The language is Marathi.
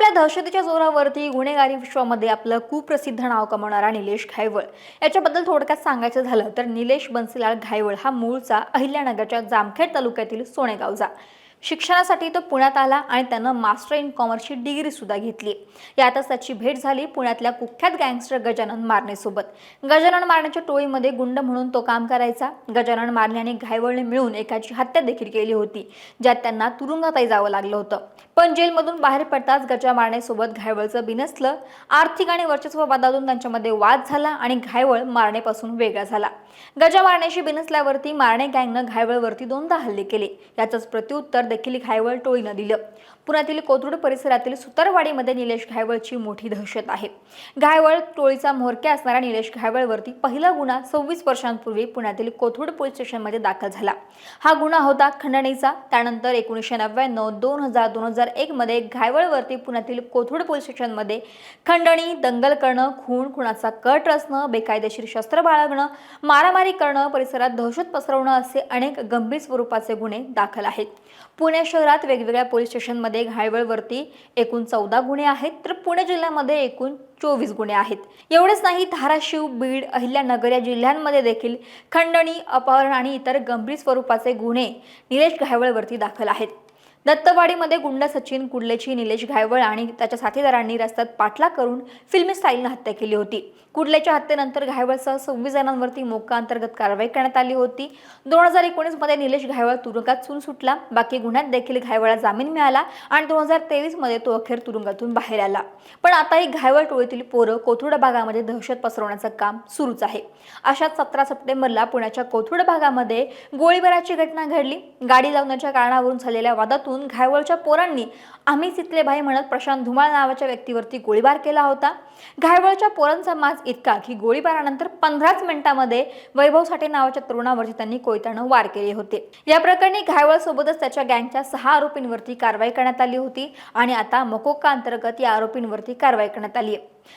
आपल्या दहशतीच्या जोरावरती गुन्हेगारी विश्वामध्ये आपलं कुप्रसिद्ध नाव कमावणारा निलेश घायवळ. याच्याबद्दल थोडक्यात सांगायचं झालं तर निलेश बन्सीलाल घायवळ हा मूळचा अहिल्यानगरच्या जामखेड तालुक्यातील सोनेगावचा. शिक्षणासाठी तो पुण्यात आला आणि त्यानं मास्टर इन कॉमर्सची डिग्रीसुद्धा घेतली. यातच त्याची भेट झाली पुण्यातल्या कुख्यात गँगस्टर गजानन मारणेसोबत गजानन मारण्याच्या टोळीमध्ये गुंड म्हणून तो काम करायचा. गजानन मारणे आणि घायवळने मिळून एकाची हत्या देखील केली होती ज्यात त्यांना तुरुंगातही जावं लागलं होतं. पण जेलमधून बाहेर पडताच गजा मारण्यासोबत घायवळचं बिनसलं आर्थिक आणि वर्चस्व वादातून त्यांच्यामध्ये वाद झाला आणि घायवळ मारणेपासून वेगळा झाला. गजा मारण्याशी बिनसल्यावरती मारणे गँगनं घायवळवरती दोनदा हल्ले केले. याचंच प्रत्युत्तर देखील घायवळ टोळीनं दिलं. पुण्यातील कोथरूड परिसरातील सुतारवाडीमध्ये निलेश घायवळची मोठी दहशत आहे. घायवळ टोळीचा म्होरक्या असणाऱ्या निलेश घायवळवरती पहिला गुन्हा सव्वीस वर्षांपूर्वी पुण्यातील कोथरूड पोलीस स्टेशनमध्ये दाखल झाला. हा गुन्हा होता खंडणीचा. त्यानंतर एकोणीसशे नव्याण्णव दोन हजार दोन हजार एकमध्ये घायवळवरती पुण्यातील कोथरूड पोलीस स्टेशनमध्ये खंडणी दंगल करणं खून खुणाचा कट रचणं बेकायदेशीर शस्त्र बाळगणं मारामारी करणं परिसरात दहशत पसरवणं असे अनेक गंभीर स्वरूपाचे गुन्हे दाखल आहेत. पुणे शहरात वेगवेगळ्या पोलीस स्टेशनमध्ये घायवळवरती एकूण चौदा गुन्हे आहेत तर पुणे जिल्ह्यामध्ये एकूण चोवीस गुन्हे आहेत. एवढेच नाही धाराशिव बीड अहिल्यानगर या जिल्ह्यांमध्ये देखील खंडणी अपहरण आणि इतर गंभीर स्वरूपाचे गुन्हे निलेश घायवळवरती दाखल आहेत. दत्तवाडीमध्ये गुंड सचिन कुडलेची निलेश घायवळ आणि त्याच्या साथीदारांनी रस्त्यात पाठला करून फिल्मी स्टाईलनं हत्या केली होती. कुडलेच्या हत्येनंतर घायवळसह सव्वीस जणांवरती मोका अंतर्गत कारवाई करण्यात आली होती. दोन हजार एकोणीसमध्ये निलेश घायवळ तुरुंगात चून सुटला. बाकी गुन्ह्यात देखील घायवळला जामीन मिळाला आणि दोन हजार तेवीसमध्ये तो अखेर तुरुंगातून बाहेर आला. पण आता ही घायवळ टोळीतील पोरं कोथरुडा भागामध्ये दहशत पसरवण्याचं काम सुरूच आहे. अशाच सतरा सप्टेंबरला पुण्याच्या कोथरूड भागामध्ये गोळीबाराची घटना घडली. गाडी लावण्याच्या कारणावरून झालेल्या वादातून घायवळच्या पोरांनी आम्ही चितले भाई म्हणत प्रशांत धुमाळ नावाच्या व्यक्तीवरती गोळीबार केला होता. घायवळच्या पोरांचा माज इतका की गोळीबारानंतर पंधराच मिनिटांमध्ये वैभव साठे नावाच्या तरुणावरती त्यांनी कोयत्यानं वार केले होते. या प्रकरणी घायवळ सोबतच त्याच्या गँगच्या सहा आरोपींवरती कारवाई करण्यात आली होती आणि आता मकोका अंतर्गत या आरोपींवरती कारवाई करण्यात आली आहे.